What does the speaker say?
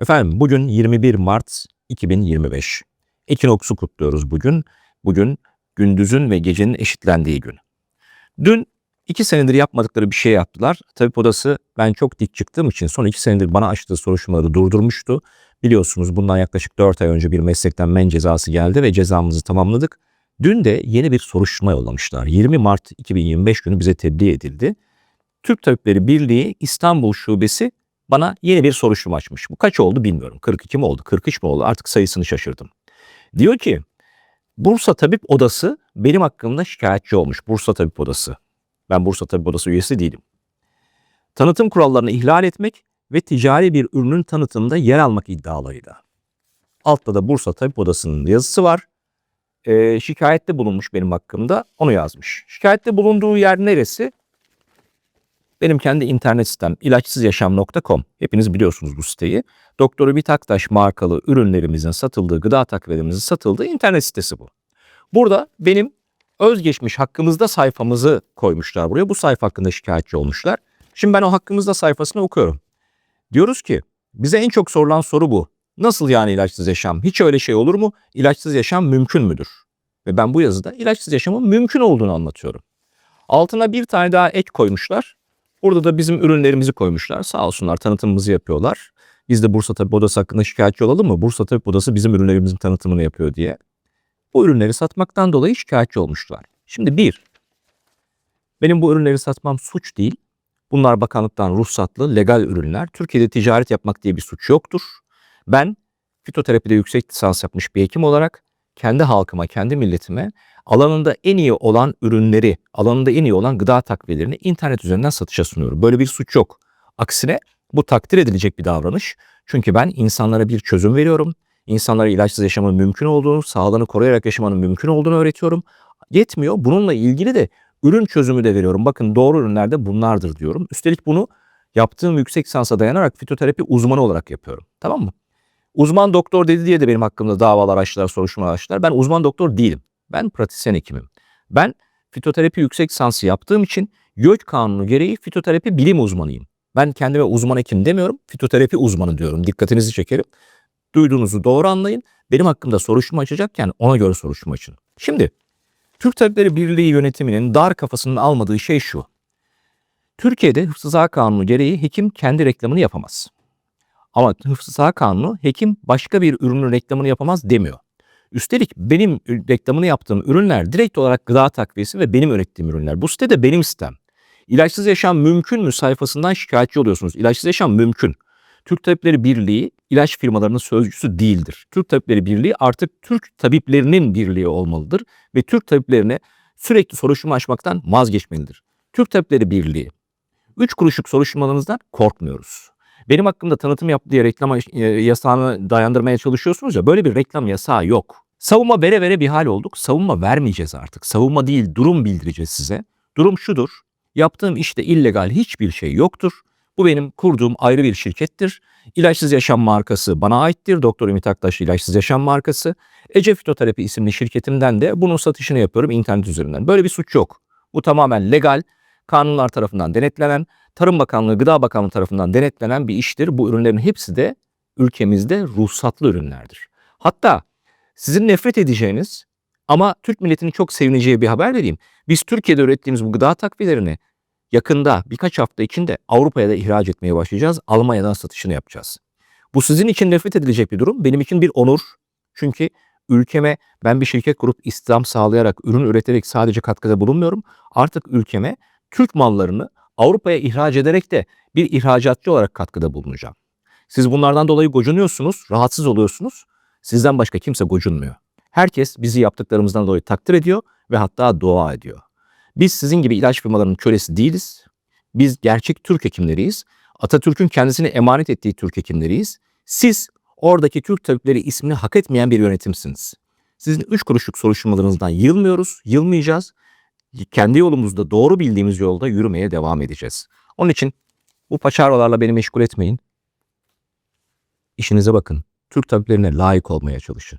Efendim bugün 21 Mart 2025. Ekinoks'u kutluyoruz bugün. Bugün gündüzün ve gecenin eşitlendiği gün. Dün iki senedir yapmadıkları bir şey yaptılar. Tabip odası ben çok dik çıktığım için son iki senedir bana açtığı soruşturmaları durdurmuştu. Biliyorsunuz bundan yaklaşık 4 ay önce bir meslekten men cezası geldi ve cezamızı tamamladık. Dün de yeni bir soruşturma yollamışlar. 20 Mart 2025 günü bize tebliğ edildi. Türk Tabipleri Birliği İstanbul Şubesi bana yeni bir soruşturma açmış. Bu kaç oldu bilmiyorum. 42 mi oldu, 43 mi oldu artık sayısını şaşırdım. Diyor ki Bursa Tabip Odası benim hakkımda şikayetçi olmuş. Bursa Tabip Odası. Ben Bursa Tabip Odası üyesi değilim. Tanıtım kurallarını ihlal etmek ve ticari bir ürünün tanıtımında yer almak iddialarıyla. Altta da Bursa Tabip Odası'nın yazısı var. Ee, şikayette bulunmuş benim hakkımda. Onu yazmış. Şikayette bulunduğu yer neresi? Benim kendi internet sitem ilaçsızyaşam.com. Hepiniz biliyorsunuz bu siteyi. Doktor Ümit Aktaş markalı ürünlerimizin satıldığı, gıda takviyelerimizin satıldığı internet sitesi bu. Burada benim özgeçmiş hakkımızda sayfamızı koymuşlar buraya. Bu sayfa hakkında şikayetçi olmuşlar. Şimdi ben o hakkımızda sayfasını okuyorum. Diyoruz ki bize en çok sorulan soru bu. Nasıl yani ilaçsız yaşam? Hiç öyle şey olur mu? İlaçsız yaşam mümkün müdür? Ve ben bu yazıda ilaçsız yaşamın mümkün olduğunu anlatıyorum. Altına bir tane daha ek koymuşlar. Burada da bizim ürünlerimizi koymuşlar. Sağ olsunlar tanıtımımızı yapıyorlar. Biz de Bursa Tabip Odası hakkında şikayetçi olalım mı? Bursa Tabip Odası bizim ürünlerimizin tanıtımını yapıyor diye. Bu ürünleri satmaktan dolayı şikayetçi olmuşlar. Şimdi bir, benim bu ürünleri satmam suç değil. Bunlar bakanlıktan ruhsatlı, legal ürünler. Türkiye'de ticaret yapmak diye bir suç yoktur. Ben fitoterapide yüksek lisans yapmış bir hekim olarak kendi halkıma, kendi milletime alanında en iyi olan ürünleri, alanında en iyi olan gıda takviyelerini internet üzerinden satışa sunuyorum. Böyle bir suç yok. Aksine bu takdir edilecek bir davranış. Çünkü ben insanlara bir çözüm veriyorum. İnsanlara ilaçsız yaşamın mümkün olduğunu, sağlığını koruyarak yaşamanın mümkün olduğunu öğretiyorum. Yetmiyor. Bununla ilgili de ürün çözümü de veriyorum. Bakın doğru ürünler de bunlardır diyorum. Üstelik bunu yaptığım yüksek lisansa dayanarak fitoterapi uzmanı olarak yapıyorum. Tamam mı? Uzman doktor dedi diye de benim hakkımda davalar açtılar, soruşturmalar açtılar. Ben uzman doktor değilim. Ben pratisyen hekimim. Ben fitoterapi yüksek lisansı yaptığım için YÖK kanunu gereği fitoterapi bilim uzmanıyım. Ben kendime uzman hekim demiyorum, fitoterapi uzmanı diyorum. Dikkatinizi çekerim. Duyduğunuzu doğru anlayın. Benim hakkımda soruşturma açacakken ona göre soruşturma açın. Şimdi Türk Tabipleri Birliği yönetiminin dar kafasının almadığı şey şu. Türkiye'de hıfzı saha kanunu gereği hekim kendi reklamını yapamaz. Ama hıfzı saha kanunu hekim başka bir ürünün reklamını yapamaz demiyor. Üstelik benim reklamını yaptığım ürünler direkt olarak gıda takviyesi ve benim ürettiğim ürünler. Bu site de benim sitem. İlaçsız yaşam mümkün mü sayfasından şikayetçi oluyorsunuz. İlaçsız yaşam mümkün. Türk Tabipleri Birliği ilaç firmalarının sözcüsü değildir. Türk Tabipleri Birliği artık Türk tabiplerinin birliği olmalıdır ve Türk tabiplerine sürekli soruşturma açmaktan vazgeçmelidir. Türk Tabipleri Birliği 3 kuruşluk soruşturmalarınızdan korkmuyoruz. Benim hakkımda tanıtım yaptı diye reklam e, yasağını dayandırmaya çalışıyorsunuz ya böyle bir reklam yasağı yok. Savunma vere vere bir hal olduk. Savunma vermeyeceğiz artık. Savunma değil durum bildireceğiz size. Durum şudur. Yaptığım işte illegal hiçbir şey yoktur. Bu benim kurduğum ayrı bir şirkettir. İlaçsız Yaşam markası bana aittir. Doktor Ümit Aktaş İlaçsız Yaşam markası. Ece Fitoterapi isimli şirketimden de bunun satışını yapıyorum internet üzerinden. Böyle bir suç yok. Bu tamamen legal, kanunlar tarafından denetlenen, Tarım Bakanlığı, Gıda Bakanlığı tarafından denetlenen bir iştir. Bu ürünlerin hepsi de ülkemizde ruhsatlı ürünlerdir. Hatta sizin nefret edeceğiniz ama Türk milletinin çok sevineceği bir haber vereyim. Biz Türkiye'de ürettiğimiz bu gıda takviyelerini yakında birkaç hafta içinde Avrupa'ya da ihraç etmeye başlayacağız. Almanya'dan satışını yapacağız. Bu sizin için nefret edilecek bir durum. Benim için bir onur. Çünkü ülkeme ben bir şirket kurup istihdam sağlayarak, ürün üreterek sadece katkıda bulunmuyorum. Artık ülkeme Türk mallarını Avrupa'ya ihraç ederek de bir ihracatçı olarak katkıda bulunacağım. Siz bunlardan dolayı gocunuyorsunuz, rahatsız oluyorsunuz. Sizden başka kimse gocunmuyor. Herkes bizi yaptıklarımızdan dolayı takdir ediyor ve hatta dua ediyor. Biz sizin gibi ilaç firmalarının kölesi değiliz. Biz gerçek Türk hekimleriyiz. Atatürk'ün kendisini emanet ettiği Türk hekimleriyiz. Siz oradaki Türk tabipleri ismini hak etmeyen bir yönetimsiniz. Sizin üç kuruşluk soruşturmalarınızdan yılmıyoruz, yılmayacağız. Kendi yolumuzda doğru bildiğimiz yolda yürümeye devam edeceğiz. Onun için bu paçavralarla beni meşgul etmeyin. İşinize bakın. Türk tabiplerine layık olmaya çalışın.